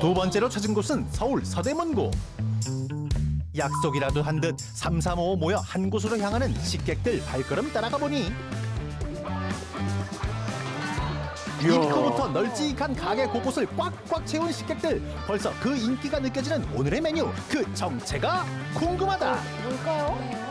두 번째로 찾은 곳은 서울 서대문구. 약속이라도 한듯 삼삼오오 모여 한 곳으로 향하는 식객들 발걸음 따라가 보니 입구부터 널찍한 가게 곳곳을 꽉꽉 채운 식객들 벌써 그 인기가 느껴지는 오늘의 메뉴 그 정체가 궁금하다 뭘까요?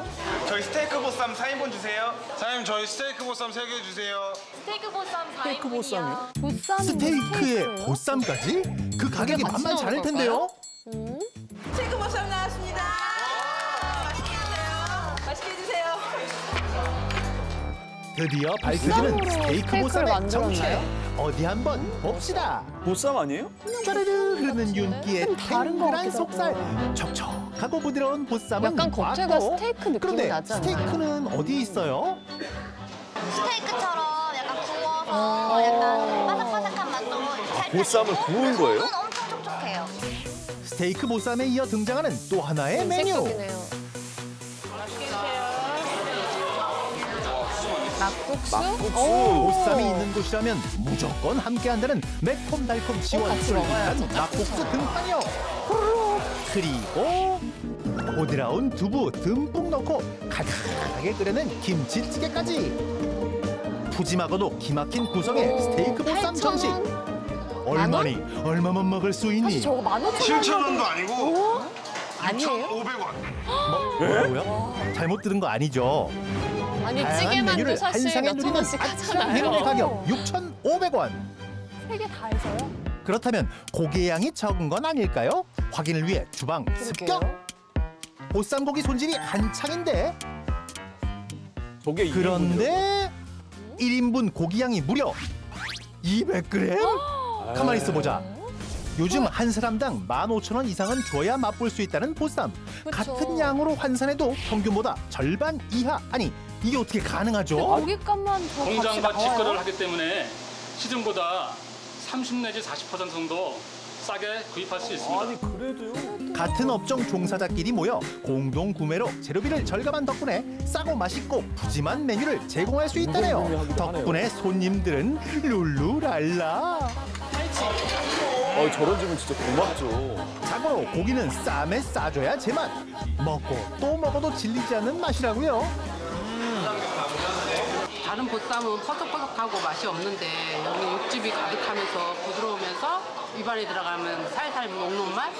저희 스테이크 보쌈 4인분 주세요. 사장님 저희 스테이크 보쌈 3개 주세요. 스테이크 보쌈 4인분이요. 스테이크 보쌈이요? 보쌈 스테이크에 보쌈까지 그 가격이 만만치 않을 텐데요 스테이크 보쌈 나왔습니다. 맛있게 드세요. 맛있게 드세요. 드디어 밝혀지는 스테이크 보쌈의 정체? 어디 한번 봅시다 보쌈 아니에요? 짜르르 흐르는 윤기에 탱글한 속살 하고. 촉촉하고 부드러운 보쌈은 약간 겉에가 왔고, 스테이크 느낌이 그런데 않나요? 스테이크는 어디에 있어요? 스테이크처럼 약간 구워서 아. 약간 바삭바삭한 맛도 살짝 보쌈을 있고 구운 거예요? 엄청 촉촉해요. 스테이크 보쌈에 이어 등장하는 또 하나의 메뉴 색적이네요. 막국수? 막국수. 오. 보쌈이 있는 곳이라면 무조건 함께한다는 매콤달콤 지원 쫄깃한. 막국수 등판이요. 그리고 보드라운 두부 듬뿍 넣고 가득하게 끓여낸 김치찌개까지 푸짐하고도 기막힌 구성의 오, 스테이크 보쌈 8,000원? 정식 얼마니 얼마만 먹을 수 있니 사실 저거 만 오천 7,000원도 아니고 아니에요? 500원. 뭐라고요? 잘못 들은 거 아니죠 아니 찌개만도 메뉴를 한 사실 상에 몇천 누리는 원씩 하잖아요. 행운의 가격 6,500원 세 개 다 해서요? 그렇다면 고기의 양이 적은 건 아닐까요? 확인을 위해 주방 습격 보쌈고기 손질이 한창인데 그런데 1인분 고기 양이 무려 200g? 가만히 있어 보자 요즘 한 사람당 15,000원 이상은 줘야 맛볼 수 있다는 보쌈 그쵸. 같은 양으로 환산해도 평균보다 절반 이하 아니 이게 어떻게 가능하죠? 고깃값만 더 공장과 직거래를? 하기 때문에 시중보다 30 내지 40% 정도 싸게 구입할 수 있습니다. 아니 그래도요? 같은 업종 종사자끼리 모여 공동 구매로 재료비를 절감한 덕분에 싸고 맛있고 푸짐한 메뉴를 제공할 수 있다네요. 덕분에 손님들은 룰루랄라. 어 저런 집은 진짜 고맙죠. 자고로 고기는 쌈에 싸줘야 제맛. 먹고 또 먹어도 질리지 않는 맛이라고요. 다른 보쌈은 퍼석퍼석하고 맛이 없는데 여기 육즙이 가득하면서 부드러우면서 입안에 들어가면 살살 녹는 맛?